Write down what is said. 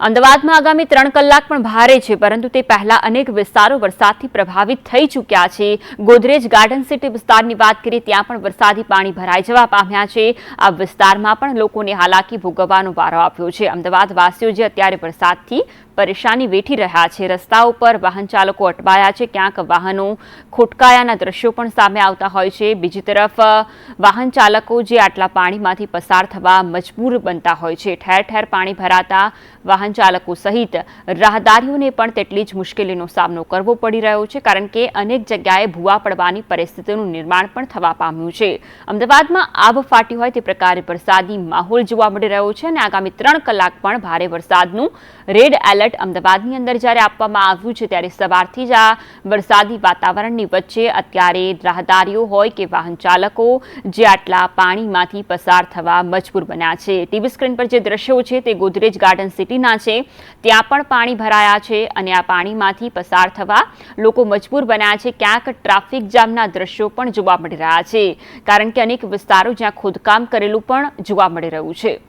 અમદાવાદમાં આગામી ત્રણ કલાક પણ ભારે છે, પરંતુ તે પહેલા અનેક વિસ્તારો વરસાદથી પ્રભાવિત થઈ ચૂક્યા છે. ગોદરેજ ગાર્ડન સિટી વિસ્તારની વાત કરીએ, ત્યાં પણ વરસાદી પાણી ભરાઈ જવા પામ્યા છે. આ વિસ્તારમાં પણ લોકોને હાલાકી ભોગવવાનો વારો આપ્યો છે. અમદાવાદવાસીઓ જે અત્યારે વરસાદથી પરેશાની વેઠી રહ્યા છે, રસ્તાઓ પર વાહન ચાલકો અટવાયા છે. ક્યાંક વાહનો ખોટકાયાના દ્રશ્યો પણ સામે આવતા હોય છે. બીજી તરફ, વાહન ચાલકો જે આટલા પાણીમાંથી પસાર થવા મજબૂર બનતા હોય છે. ઠેર ઠેર પાણી ભરાતા વાહન ચાલકો સહિત રાહદારીઓને પણ તેટલી જ મુશ્કેલીનો સામનો કરવો પડી રહ્યો છે, કારણ કે અનેક જગ્યાએ ભૂવા પડવાની પરિસ્થિતિનું નિર્માણ પણ થવા પામ્યું છે. અમદાવાદમાં આબ ફાટી હોય તે પ્રકારે વરસાદી માહોલ જોવા મળી રહ્યો છે અને આગામી ત્રણ કલાક પણ ભારે વરસાદનું રેડ એલર્ટ અમદાવાદની અંદર જ્યારે આપવામાં આવ્યું છે, ત્યારે સવારથી જ આ વરસાદી વાતાવરણની વચ્ચે અત્યારે રાહદારીઓ હોય કે વાહન ચાલકો જે આટલા પાણીમાંથી પસાર થવા મજબૂર બન્યા છે. ટીવી સ્ક્રીન પર જે દ્રશ્યો છે, તે ગોદરેજ ગાર્ડન સિટીના છે. ત્યાં પણ પાણી ભરાયા છે અને આ પાણીમાંથી પસાર થવા લોકો મજબૂર બન્યા છે. ક્યાંક ટ્રાફિક જામના દ્રશ્યો પણ જોવા મળી રહ્યા છે. કારણ કે અનેક વિસ્તારો જ્યાં ખોદકામ કરેલું પણ જોવા મળી રહ્યું છે.